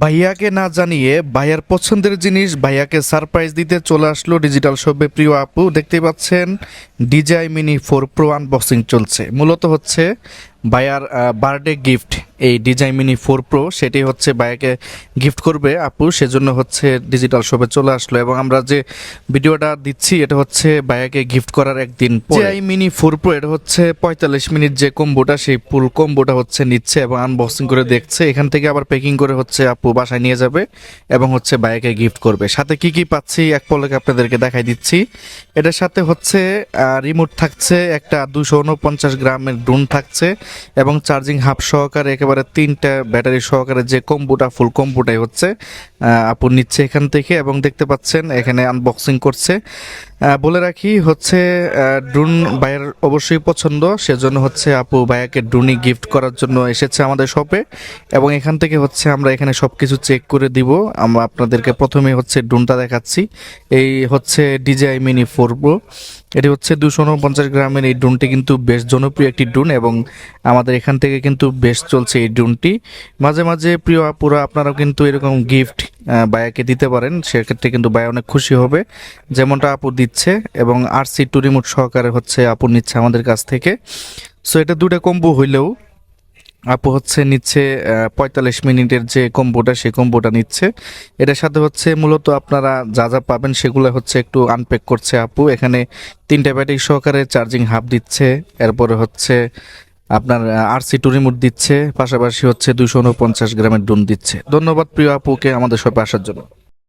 ভাইয়াকে না জানিয়ে ভাইয়ার পছন্দের জিনিস ভাইয়াকে সারপ্রাইজ দিতে চলে আসলো ডিজিটাল শপে প্রিয় আপু। দেখতে পাচ্ছেন, DJI mini four pro unboxing চলছে। মূলত হচ্ছে ভাইয়ার বার্থডে গিফট এই ডিজাই মিনি ফোর প্রো, সেটি হচ্ছে বাইকে গিফট করবে আপু, সেজন্য হচ্ছে ডিজিটাল শপে চলে আসলো। এবং আমরা যে ভিডিওটা দিচ্ছি, এটা হচ্ছে বাইকে গিফট করার একদিন ডিজাই মিনি ফোর প্রো, এটা হচ্ছে পঁয়তাল্লিশ মিনিট যে কম্বোটা, সেই ফুল কম্বোটা হচ্ছে নিচ্ছে এবং আনবক্সিং করে দেখছে। এখান থেকে আবার প্যাকিং করে হচ্ছে আপু বাসায় নিয়ে যাবে এবং হচ্ছে বাইকে গিফট করবে। সাথে কি কি পাচ্ছি, এক পলকে আপনাদেরকে দেখাই দিচ্ছি। এটার সাথে হচ্ছে রিমোট থাকছে, একটা দুশো উনপঞ্চাশ গ্রামের ড্রোন থাকছে এবং চার্জিং হাফ সহকারে একেবারে তিনটা ব্যাটারি সহকারে যে কম্বোটা ফুল কম্বোটাই হচ্ছে আপু নিচ্ছে এখান থেকে এবং দেখতে পাচ্ছেন এখানে আনবক্সিং করছে। বলে রাখি হচ্ছে ড্রোন ভাইয়ের অবশ্যই পছন্দ, সেজন্য হচ্ছে আপু ভাইয়াকে ড্রোনই গিফট করার জন্য এসেছে আমাদের শপে এবং এখান থেকে হচ্ছে আমরা এখানে সব কিছু চেক করে দিব। আমরা আপনাদেরকে প্রথমে হচ্ছে ড্রোনটা দেখাচ্ছি। এই হচ্ছে ডিজাই মিনি ফোর প্রো এটি হচ্ছে দুশো উনপঞ্চাশ গ্রামের এই ড্রোনটি কিন্তু বেশ জনপ্রিয় একটি ড্রোন এবং আমাদের এখান থেকে কিন্তু বেশ চলছে এই ড্রোনটি। মাঝে মাঝে প্রিয় আপুরা, আপনারাও কিন্তু এরকম গিফট বায়াকে দিতে পারেন, সেক্ষেত্রে কিন্তু বায়া অনেক খুশি হবে। যেমনটা আপু দিচ্ছে এবং আর সি টু রিমোট সহকারে হচ্ছে আপু নিচ্ছে আমাদের কাছ থেকে। সো এটা দুটা কম্বো হইলেও আপু হচ্ছে নিচ্ছে পঁয়তাল্লিশ মিনিটের যে কম্বোটা সেই কম্বোটা নিচ্ছে। এটার সাথে হচ্ছে মূলত আপনারা যা যা পাবেন সেগুলো হচ্ছে একটু আনপ্যাক করছে আপু। এখানে তিনটা ব্যাটারি সহকারে চার্জিং হাব দিচ্ছে, এরপরে হচ্ছে আপনার আর সি টু রিমোট দিচ্ছে, পাশাপাশি হচ্ছে দুশো গ্রামের ডুন দিচ্ছে। ধন্যবাদ প্রিয় আপুকে আমাদের সবে আসার জন্য।